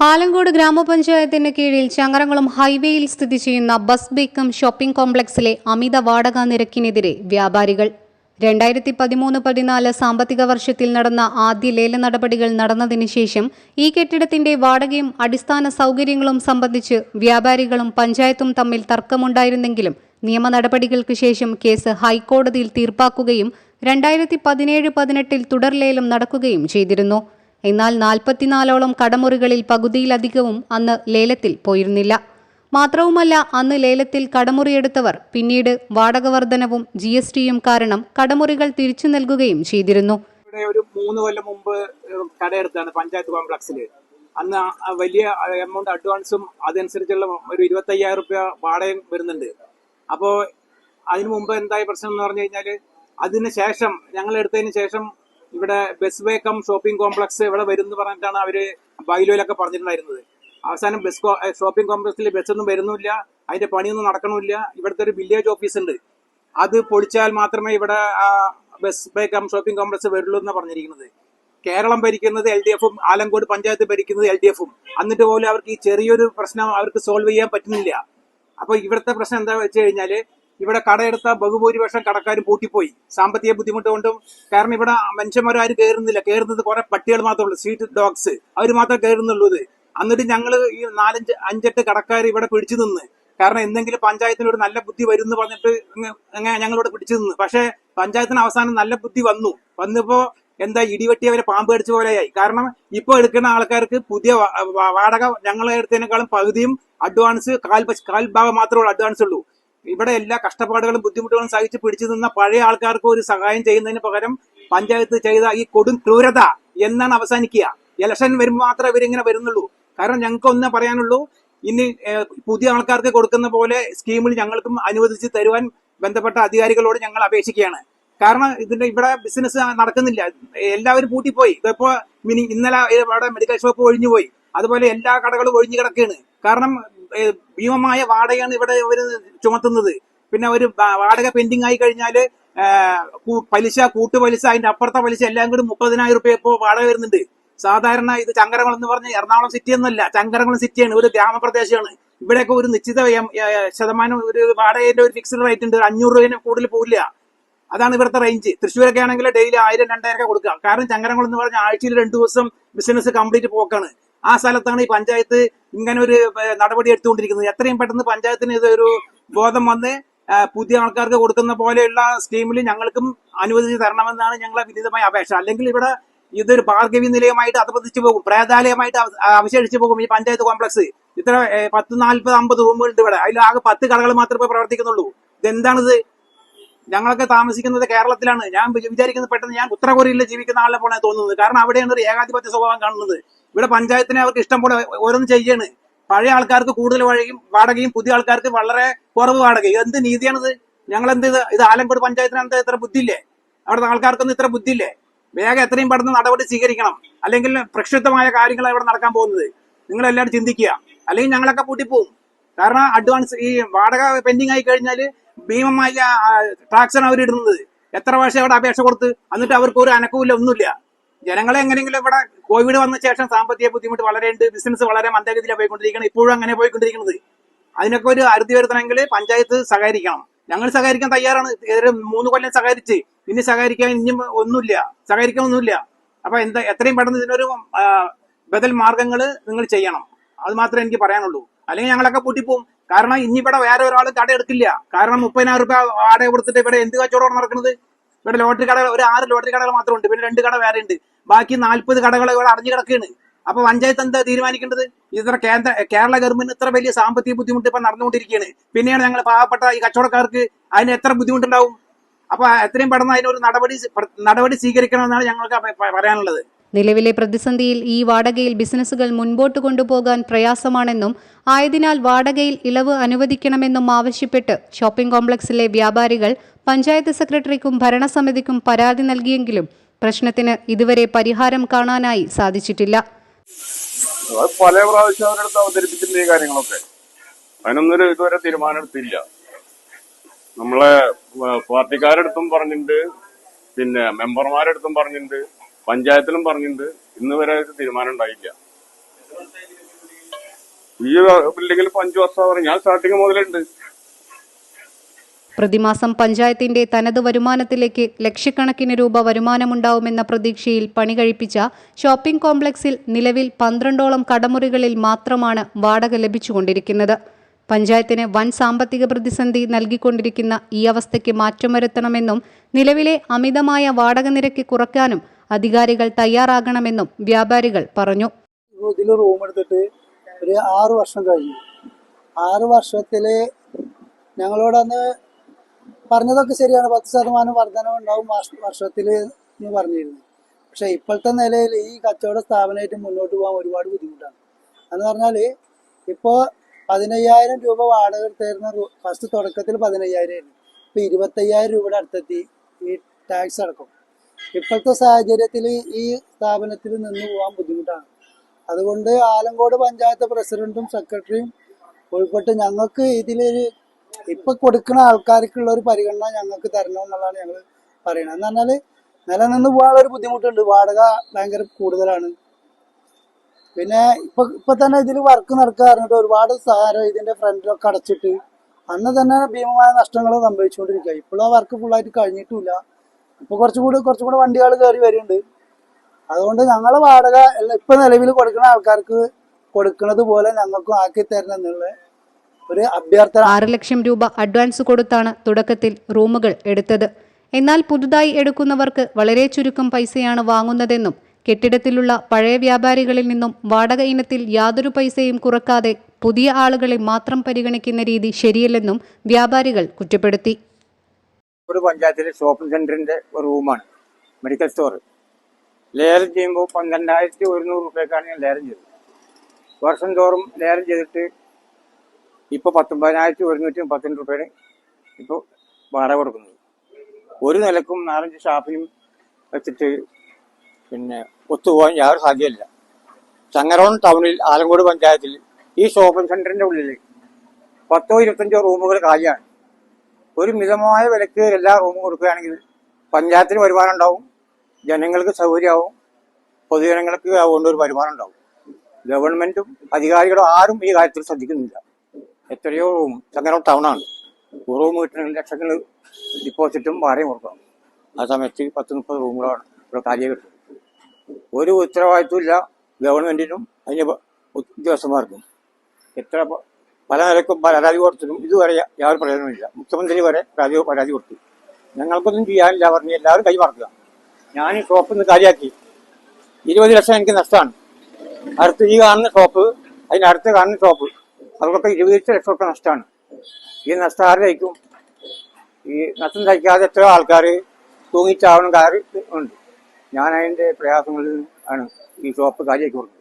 ആലങ്കോട് ഗ്രാമപഞ്ചായത്തിന് കീഴിൽ ചങ്ങരങ്ങളും ഹൈവേയിൽ സ്ഥിതി ചെയ്യുന്ന ബസ് ബേക്കം ഷോപ്പിംഗ് കോംപ്ലക്സിലെ അമിത വാടക നിരക്കിനെതിരെ വ്യാപാരികൾ. രണ്ടായിരത്തി പതിമൂന്ന് പതിനാല് സാമ്പത്തിക വർഷത്തിൽ നടന്ന ആദ്യ ലേല നടപടികൾ നടന്നതിന് ശേഷം ഈ കെട്ടിടത്തിന്റെ വാടകയും അടിസ്ഥാന സൗകര്യങ്ങളും സംബന്ധിച്ച് വ്യാപാരികളും പഞ്ചായത്തും തമ്മിൽ തർക്കമുണ്ടായിരുന്നെങ്കിലും നിയമ നടപടികൾക്ക് ശേഷം കേസ് ഹൈക്കോടതിയിൽ തീർപ്പാക്കുകയും രണ്ടായിരത്തി പതിനേഴ് പതിനെട്ടിൽ തുടർലേലം നടക്കുകയും ചെയ്തിരുന്നു. എന്നാൽ നാൽപ്പത്തിനാലോളം കടമുറികളിൽ പകുതിയിലധികവും അന്ന് ലേലത്തിൽ പോയിരുന്നില്ല. മാത്രവുമല്ല അന്ന് ലേലത്തിൽ കടമുറിയെടുത്തവർ പിന്നീട് വാടക വർധനവും ജി എസ് ടിയും കാരണം കടമുറികൾ തിരിച്ചു നൽകുകയും ചെയ്തിരുന്നു. ഒരു മൂന്ന് കൊല്ലം മുമ്പ് കടയെടുത്താണ് പഞ്ചായത്ത് കോംപ്ലക്സിൽ അന്ന് വലിയ എമൗണ്ട് അഡ്വാൻസും അതനുസരിച്ചുള്ള ഒരു ഇരുപത്തി അയ്യായിരം റുപ്യ വാടകയും വരുന്നുണ്ട്. അപ്പോൾ അതിനു മുമ്പ് എന്തായ പ്രശ്നം എന്ന് പറഞ്ഞു കഴിഞ്ഞാൽ അതിന് ശേഷം ഞങ്ങൾ എടുത്തതിന് ശേഷം ഇവിടെ ബസ് വേക്കം ഷോപ്പിംഗ് കോംപ്ലക്സ് ഇവിടെ വരും എന്ന് പറഞ്ഞിട്ടാണ് അവർ ബൈലോയിലൊക്കെ പറഞ്ഞിട്ടുണ്ടായിരുന്നത്. അവസാനം ബസ് ഷോപ്പിംഗ് കോംപ്ലക്സിൽ ബസ്സൊന്നും വരുന്നില്ല അതിന്റെ പണിയൊന്നും നടക്കണമില്ല ഇവിടുത്തെ ഒരു വില്ലേജ് ഓഫീസ് ഉണ്ട്. അത് പൊളിച്ചാൽ മാത്രമേ ഇവിടെ ബസ് ബേക്കം ഷോപ്പിംഗ് കോംപ്ലക്സ് വരുള്ളൂ എന്നാണ് പറഞ്ഞിരിക്കുന്നത്. കേരളം ഭരിക്കുന്നത് എൽ ഡി എഫും ആലങ്കോട് പഞ്ചായത്ത് ഭരിക്കുന്നത് എൽ ഡി എഫും എന്നിട്ട് പോലും അവർക്ക് ഈ ചെറിയൊരു പ്രശ്നം അവർക്ക് സോൾവ് ചെയ്യാൻ പറ്റുന്നില്ല. അപ്പൊ ഇവിടുത്തെ പ്രശ്നം എന്താ വെച്ച് കഴിഞ്ഞാൽ ഇവിടെ കടയെടുത്ത ബഹുഭൂരിപക്ഷം കടക്കാരും പൂട്ടിപ്പോയി. സാമ്പത്തിക ബുദ്ധിമുട്ട് കൊണ്ടും കാരണം ഇവിടെ മനുഷ്യന്മാരും കയറുന്നില്ല. കയറുന്നത് കുറെ പട്ടികൾ മാത്രമേ ഉള്ളൂ. സ്വീറ്റ് ഡോഗ്സ് അവർ മാത്രമേ കയറുന്നുള്ളൂ ഇത്. എന്നിട്ട് ഞങ്ങൾ ഈ നാലഞ്ച് അഞ്ചെട്ട് കടക്കാർ ഇവിടെ പിടിച്ചു നിന്ന് കാരണം എന്തെങ്കിലും പഞ്ചായത്തിന് ഒരു നല്ല ബുദ്ധി വരും എന്ന് പറഞ്ഞിട്ട് ഞങ്ങളിവിടെ പിടിച്ചു നിന്ന്. പക്ഷേ പഞ്ചായത്തിന് അവസാനം നല്ല ബുദ്ധി വന്നു. വന്നപ്പോ എന്താ ഇടിവെട്ടി അവരെ പാമ്പ് കടിച്ച പോലെയായി. കാരണം ഇപ്പൊ എടുക്കുന്ന ആൾക്കാർക്ക് പുതിയ വാടക ഞങ്ങളെ എടുത്തതിനേക്കാളും പകുതിയും അഡ്വാൻസ് കാൽ കാൽ ഭാഗം മാത്രമേ അഡ്വാൻസ് ഉള്ളൂ. ഇവിടെ എല്ലാ കഷ്ടപ്പാടുകളും ബുദ്ധിമുട്ടുകളും സഹിച്ച് പിടിച്ചു നിന്ന പഴയ ആൾക്കാർക്ക് ഒരു സഹായം ചെയ്യുന്നതിന് പകരം പഞ്ചായത്ത് ചെയ്ത ഈ കൊടും ക്രൂരത എന്നാണ് അവസാനിക്കുക. ഇലക്ഷൻ വരുമ്പോൾ മാത്രമേ ഇവരിങ്ങനെ വരുന്നുള്ളൂ. കാരണം ഞങ്ങൾക്ക് ഒന്നേ പറയാനുള്ളൂ ഇനി പുതിയ ആൾക്കാർക്ക് കൊടുക്കുന്ന പോലെ സ്കീമിൽ ഞങ്ങൾക്കും അനുവദിച്ച് തരുവാൻ ബന്ധപ്പെട്ട അധികാരികളോട് ഞങ്ങൾ അപേക്ഷിക്കുകയാണ്. കാരണം ഇതിന്റെ ഇവിടെ ബിസിനസ് നടക്കുന്നില്ല. എല്ലാവരും പൂട്ടിപ്പോയി. ഇതിപ്പോ മിനി ഇന്നലെ ഇവിടെ മെഡിക്കൽ ഷോപ്പ് ഒഴിഞ്ഞു പോയി അതുപോലെ എല്ലാ കടകളും ഒഴിഞ്ഞു കിടക്കുകയാണ്. കാരണം ഭീമമായ വാടകയാണ് ഇവിടെ അവർ ചുമത്തുന്നത്. പിന്നെ ഒരു വാടക പെൻഡിങ് ആയി കഴിഞ്ഞാൽ പലിശ കൂട്ടു പലിശ അതിന്റെ അപ്പുറത്തെ പലിശ എല്ലാം കൂടി മുപ്പതിനായിരം റുപ്യ ഇപ്പോൾ വാടക വരുന്നുണ്ട്. സാധാരണ ഇത് ചങ്കരകുളം എന്ന് പറഞ്ഞ എറണാകുളം സിറ്റി ഒന്നുമല്ല ചങ്കരകുളം സിറ്റിയാണ് ഒരു ഗ്രാമപ്രദേശമാണ്. ഇവിടെയൊക്കെ ഒരു നിശ്ചിത ശതമാനം ഒരു വാടകയുടെ ഒരു ഫിക്സ്ഡ് റേറ്റ് ഉണ്ട് അഞ്ഞൂറ് രൂപേനെ കൂടുതൽ പോകില്ല അതാണ് ഇവിടുത്തെ റേഞ്ച് തൃശ്ശൂരൊക്കെ ആണെങ്കിൽ ഡെയിലി ആയിരം രണ്ടായിരം ഒക്കെ കൊടുക്കുക. കാരണം ചങ്കരകുളം എന്ന് പറഞ്ഞ ആഴ്ചയിൽ രണ്ടു ദിവസം ബിസിനസ് കംപ്ലീറ്റ് പോക്കാണ്. ആ സ്ഥലത്താണ് ഈ പഞ്ചായത്ത് ഇങ്ങനെ ഒരു നടപടി എടുത്തുകൊണ്ടിരിക്കുന്നത്. എത്രയും പെട്ടെന്ന് പഞ്ചായത്തിന് ഇതൊരു ബോധം വന്ന് പുതിയ ആൾക്കാർക്ക് കൊടുക്കുന്ന പോലെയുള്ള സ്കീമിൽ ഞങ്ങൾക്കും അനുവദിച്ച് തരണമെന്നാണ് ഞങ്ങളെ വിനീതമായ അപേക്ഷ. അല്ലെങ്കിൽ ഇവിടെ ഇതൊരു പാർഗവി നിലയമായിട്ട് അധപതിച്ചു പോകും. പ്രേതാലയമായിട്ട് അവ- അവശേഷിച്ചു പോകും ഈ പഞ്ചായത്ത് കോംപ്ലക്സ്. ഇത്ര പത്ത് നാൽപ്പത് അമ്പത് റൂമുകളുണ്ട് ഇവിടെ. അതിൽ ആകെ പത്ത് കടകൾ മാത്രമേ പ്രവർത്തിക്കുന്നുള്ളൂ. ഇതെന്താണിത്? ഞങ്ങളൊക്കെ താമസിക്കുന്നത് കേരളത്തിലാണ്. ഞാൻ വിചാരിക്കുന്നത് പെട്ടെന്ന് ഞാൻ ഉത്തരകൊറിയയിൽ ജീവിക്കുന്ന ആളെ പോലെ തോന്നുന്നത്. കാരണം അവിടെയാണ് ഒരു ഏകാധിപത്യ സ്വഭാവം കാണുന്നത്. ഇവിടെ പഞ്ചായത്തിനെ അവർക്ക് ഇഷ്ടം പോലെ ഓരോന്ന് ചെയ്യാണ്. പഴയ ആൾക്കാർക്ക് കൂടുതൽ വഴയും വാടകയും പുതിയ ആൾക്കാർക്ക് വളരെ കുറവ് വാടകയും. എന്ത് നീതിയാണിത്? ഞങ്ങൾ എന്ത് ഇത് ആലങ്കോട് പഞ്ചായത്തിന് എന്താ ഇത്ര ബുദ്ധിയില്ലേ? അവിടുത്തെ ആൾക്കാർക്കൊന്നും ഇത്ര ബുദ്ധിയില്ലേ? വേഗം എത്രയും പെട്ടെന്ന് നടപടി സ്വീകരിക്കണം. അല്ലെങ്കിൽ പ്രക്ഷുബ്ധമായ കാര്യങ്ങൾ ഇവിടെ നടക്കാൻ പോകുന്നത്. നിങ്ങൾ എല്ലാവരും ചിന്തിക്കുക. അല്ലെങ്കിൽ ഞങ്ങളൊക്കെ പൂട്ടിപ്പോവും. കാരണം അഡ്വാൻസ് ഈ വാടക പെൻഡിങ് ആയി കഴിഞ്ഞാൽ ഭീമമായ ടാക്സാണ് അവർ ഇടുന്നത് എത്ര വർഷം അവിടെ അപേക്ഷ കൊടുത്ത്? എന്നിട്ട് അവർക്ക് ഒരു അനക്കവുമില്ല ഒന്നുമില്ല. ജനങ്ങളെ എങ്ങനെയെങ്കിലും ഇവിടെ കോവിഡ് വന്ന ശേഷം സാമ്പത്തിക ബുദ്ധിമുട്ട് വളരെ ഉണ്ട് ബിസിനസ് വളരെ മന്ദഗതിയിലാണ് പോയിക്കൊണ്ടിരിക്കുന്നത്. ഇപ്പോഴും അങ്ങനെ പോയിക്കൊണ്ടിരിക്കുന്നത്. അതിനൊക്കെ ഒരു അറുതി വരുത്തണമെങ്കിൽ പഞ്ചായത്ത് സഹകരിക്കണം. ഞങ്ങൾ സഹകരിക്കാൻ തയ്യാറാണ്. ഒരു മൂന്ന് കൊല്ലം സഹകരിച്ച്. ഇനി സഹകരിക്കാൻ ഇനിയും ഒന്നുമില്ല. സഹകരിക്കാൻ ഒന്നുമില്ല അപ്പൊ എന്താ എത്രയും പെട്ടെന്ന് ഇതിനൊരു ബദൽ മാർഗങ്ങൾ നിങ്ങൾ ചെയ്യണം. അത് മാത്രമേ എനിക്ക് പറയാനുള്ളൂ. അല്ലെങ്കിൽ ഞങ്ങളൊക്കെ പൂട്ടിപ്പോവും. കാരണം ഇനി ഇവിടെ വേറെ ഒരാൾ കട എടുക്കില്ല കാരണം മുപ്പതിനായിരം രൂപ വാടക കൊടുത്തിട്ട് ഇവിടെ എന്ത് കച്ചവടമാണ് നടക്കുന്നത്? ഇവിടെ ലോട്ടറി കടകൾ ഒരു ആറ് ലോട്ടറി കടകൾ മാത്രമുണ്ട്. പിന്നെ രണ്ട് കട വേറെ ഉണ്ട്. ബാക്കി നാൽപ്പത് കടകൾ ഇവിടെ അടഞ്ഞു കിടക്കുകയാണ്. അപ്പൊ പഞ്ചായത്ത് എന്താ തീരുമാനിക്കേണ്ടത്? ഇത്ര കേന്ദ്ര കേരള ഗവൺമെന്റ് ഇത്ര വലിയ സാമ്പത്തിക ബുദ്ധിമുട്ട് ഇപ്പൊ നടന്നുകൊണ്ടിരിക്കുകയാണ്. പിന്നെയാണ് ഞങ്ങൾ പാവപ്പെട്ട ഈ കച്ചവടക്കാർക്ക് അതിന് എത്ര ബുദ്ധിമുട്ടുണ്ടാവും? അപ്പൊ എത്രയും പെട്ടെന്ന് അതിനൊരു നടപടി നടപടി സ്വീകരിക്കണമെന്നാണ് ഞങ്ങൾക്ക് പറയാനുള്ളത്. നിലവിലെ പ്രതിസന്ധിയിൽ ഈ വാടകയിൽ ബിസിനസ്സുകൾ മുൻപോട്ട് കൊണ്ടുപോകാൻ പ്രയാസമാണെന്നും ആയതിനാൽ വാടകയിൽ ഇളവ് അനുവദിക്കണമെന്നും ആവശ്യപ്പെട്ട് ഷോപ്പിംഗ് കോംപ്ലക്സിലെ വ്യാപാരികൾ പഞ്ചായത്ത് സെക്രട്ടറിക്കും ഭരണസമിതിക്കും പരാതി നൽകിയെങ്കിലും പ്രശ്നത്തിന് ഇതുവരെ പരിഹാരം കാണാനായി സാധിച്ചിട്ടില്ല. പല പ്രാവശ്യം അവരെടുത്ത് അവതരിപ്പിച്ചിട്ടുണ്ട് ഈ കാര്യങ്ങളൊക്കെ. അതിനൊന്നൊരു ഇതുവരെ തീരുമാനമെടുത്തില്ല നമ്മളെ പാർട്ടിക്കാരടുത്തും പറഞ്ഞിട്ടുണ്ട് പിന്നെ മെമ്പർമാരെടുത്തും പറഞ്ഞിട്ടുണ്ട്. പഞ്ചായത്തിലും പറഞ്ഞിട്ടുണ്ട്. ഇന്ന് വരെ തീരുമാനം ഉണ്ടായില്ല. ഈ ബിൽഡിങ്ങിൽ അഞ്ചു വർഷം പറഞ്ഞു. ഞാൻ സ്റ്റാർട്ടിങ് മുതലുണ്ട്. പ്രതിമാസം പഞ്ചായത്തിന്റെ തനത് വരുമാനത്തിലേക്ക് ലക്ഷക്കണക്കിന് രൂപ വരുമാനമുണ്ടാവുമെന്ന പ്രതീക്ഷയിൽ പണി കഴിപ്പിച്ച ഷോപ്പിംഗ് കോംപ്ലക്സിൽ നിലവിൽ പന്ത്രണ്ടോളം കടമുറികളിൽ മാത്രമാണ് വാടക ലഭിച്ചുകൊണ്ടിരിക്കുന്നത്. പഞ്ചായത്തിന് വൻ സാമ്പത്തിക പ്രതിസന്ധി നൽകിക്കൊണ്ടിരിക്കുന്ന ഈ അവസ്ഥയ്ക്ക് മാറ്റം വരുത്തണമെന്നും നിലവിലെ അമിതമായ വാടക നിരക്ക് കുറയ്ക്കാനും അധികാരികൾ തയ്യാറാകണമെന്നും വ്യാപാരികൾ പറഞ്ഞു. ഇതിൽ റൂം എടുത്തിട്ട് ഒരു ആറ് വർഷം കഴിഞ്ഞു. ആറ് വർഷത്തിൽ ഞങ്ങളോട് അന്ന് പറഞ്ഞതൊക്കെ ശരിയാണ്. പത്ത് ശതമാനം വർധനം ഉണ്ടാവും വർഷത്തിൽ എന്ന് പറഞ്ഞിരുന്നു. പക്ഷേ ഇപ്പോഴത്തെ നിലയിൽ ഈ കച്ചവട സ്ഥാപനമായിട്ട് മുന്നോട്ട് പോകാൻ ഒരുപാട് ബുദ്ധിമുട്ടാണ്. എന്ന് പറഞ്ഞാൽ ഇപ്പോൾ പതിനയ്യായിരം രൂപ വാടക തരുന്ന ഫസ്റ്റ് തുടക്കത്തിൽ പതിനയ്യായിരം ആയിരുന്നു. ഇപ്പോൾ ഇരുപത്തയ്യായിരം രൂപയുടെ അടുത്തെത്തി ഈ ടാക്സ് അടക്കം. ഇപ്പോഴത്തെ സാഹചര്യത്തിൽ ഈ സ്ഥാപനത്തിൽ നിന്ന് പോകാൻ ബുദ്ധിമുട്ടാണ്. അതുകൊണ്ട് ആലങ്കോട് പഞ്ചായത്ത് പ്രസിഡന്റും സെക്രട്ടറിയും ഉൾപ്പെട്ട് ഞങ്ങൾക്ക് ഇതിലൊരു ഇപ്പൊ കൊടുക്കുന്ന ആൾക്കാർക്കുള്ള ഒരു പരിഗണന ഞങ്ങൾക്ക് തരണം എന്നുള്ളതാണ് ഞങ്ങൾ പറയുന്നത് എന്ന് പറഞ്ഞാൽ നിലനിന്ന് പോകാനുള്ള ഒരു ബുദ്ധിമുട്ടുണ്ട്. വാടക ഭയങ്കര കൂടുതലാണ്. പിന്നെ ഇപ്പൊ ഇപ്പൊ തന്നെ ഇതിൽ വർക്ക് നടക്കാറുണ്ട് ഒരുപാട് സാരം ഇതിന്റെ ഫ്രണ്ടിലൊക്കെ അടച്ചിട്ട് അന്ന് തന്നെ ഭീമമായ നഷ്ടങ്ങൾ സംഭവിച്ചുകൊണ്ടിരിക്കുക ഇപ്പോഴും ആ വർക്ക് ഫുള്ളായിട്ട് കഴിഞ്ഞിട്ടില്ല ഇപ്പൊ കുറച്ചുകൂടി കുറച്ചുകൂടി വണ്ടികൾ കയറി വരുന്നുണ്ട് അതുകൊണ്ട് ഞങ്ങളെ വാടക ഇപ്പൊ നിലവിൽ കൊടുക്കുന്ന ആൾക്കാർക്ക് കൊടുക്കുന്നത് പോലെ ഞങ്ങൾക്കും ആക്കി തരണം എന്നുള്ള ഒരു അഭ്യർത്ഥന. ആറ് ലക്ഷം രൂപ അഡ്വാൻസ് കൊടുത്താണ് തുടക്കത്തിൽ റൂമുകൾ എടുത്തത്. എന്നാൽ പുതുതായി എടുക്കുന്നവർക്ക് വളരെ ചുരുക്കം പൈസയാണ് വാങ്ങുന്നതെന്നും കെട്ടിടത്തിലുള്ള പഴയ വ്യാപാരികളിൽ നിന്നും വാടക ഇനത്തിൽ യാതൊരു പൈസയും കുറക്കാതെ പുതിയ ആളുകളെ മാത്രം പരിഗണിക്കുന്ന രീതി ശരിയല്ലെന്നും വ്യാപാരികൾ കുറ്റപ്പെടുത്തി. ഒരു പഞ്ചായത്തിലെ ഷോപ്പിംഗ് സെന്ററിന്റെ ഒരു റൂമാണ് മെഡിക്കൽ സ്റ്റോർ ലേലം ചെയ്യുമ്പോൾ പന്ത്രണ്ടായിരത്തി ഒരുന്നൂറ് രൂപയ്ക്കാണ് ഞാൻ ലേലം ചെയ്തത്. വർഷം തോറും ലേലം ചെയ്തിട്ട് ഇപ്പോൾ പത്തൊമ്പതിനായിരത്തി ഒരുന്നൂറ്റി പത്തിന് രൂപയാണ് ഇപ്പോൾ വാടക കൊടുക്കുന്നത്. ഒരു നിലക്കും നാലഞ്ച് ഷാപ്പിനും വെച്ചിട്ട് പിന്നെ ഒത്തുപോകാൻ യാതൊരു സാധ്യമല്ല ചങ്ങരോൺ ടൗണിൽ ആലങ്കോട് പഞ്ചായത്തിൽ ഈ ഷോപ്പിംഗ് സെന്ററിന്റെ ഉള്ളിൽ പത്തോ ഇരുപത്തഞ്ചോ റൂമുകൾ കാലിയാണ്. ഒരു മിതമായ വിലക്ക് എല്ലാ റൂമും കൊടുക്കുകയാണെങ്കിൽ പഞ്ചായത്തിന് വരുമാനം ഉണ്ടാവും ജനങ്ങൾക്ക് സൗകര്യമാവും പൊതുജനങ്ങൾക്ക് അതുകൊണ്ട് ഒരു വരുമാനം ഉണ്ടാവും. ഗവൺമെന്റും അധികാരികളും ആരും ഈ കാര്യത്തിൽ ശ്രദ്ധിക്കുന്നില്ല. എത്രയോ റൂം ചങ്ങനോ ടൗണാണ്. റൂം കിട്ടണമെങ്കിൽ ലക്ഷങ്ങൾ ഡിപ്പോസിറ്റും വാടകയും കൊടുക്കണം. ആ സമയത്ത് പത്ത് മുപ്പത് റൂമുകളാണ് ഇവിടെ കാര്യം കിട്ടും ഒരു ഉത്തരവാദിത്വം ഇല്ല ഗവൺമെന്റിനും അതിന് ഉദ്യോഗസ്ഥന്മാർക്കും. എത്ര പല നിലക്കും പരാതി കൊടുത്തിട്ടും ഇതുവരെ യാതൊരു പ്രയോജനമില്ല മുഖ്യമന്ത്രി വരെ പരാതി പരാതി കൊടുത്തു. ഞങ്ങൾക്കൊന്നും ചെയ്യാനില്ല പറഞ്ഞ് എല്ലാവരും കൈ മറക്കുക. ഞാൻ ഈ ഷോപ്പിൽ നിന്ന് കാര്യമാക്കി ഇരുപത് ലക്ഷം എനിക്ക് നഷ്ടമാണ്. അടുത്ത് ഈ കാണുന്ന ഷോപ്പ് അതിനടുത്ത് കാണുന്ന ഷോപ്പ് അവർക്കൊക്കെ ഇരുപത് ലക്ഷം ഒക്കെ നഷ്ടമാണ്. ഈ നഷ്ടം ആര് സഹിക്കും? ഈ നഷ്ടം സഹിക്കാതെ എത്രയോ ആൾക്കാർ തൂങ്ങിച്ചാവണം കാര്യം ഉണ്ട്. ഞാൻ അതിന്റെ പ്രയാസങ്ങളിൽ ആണ് ഈ ഷോപ്പ് കാര്യമാക്കി കൊടുക്കുന്നത്.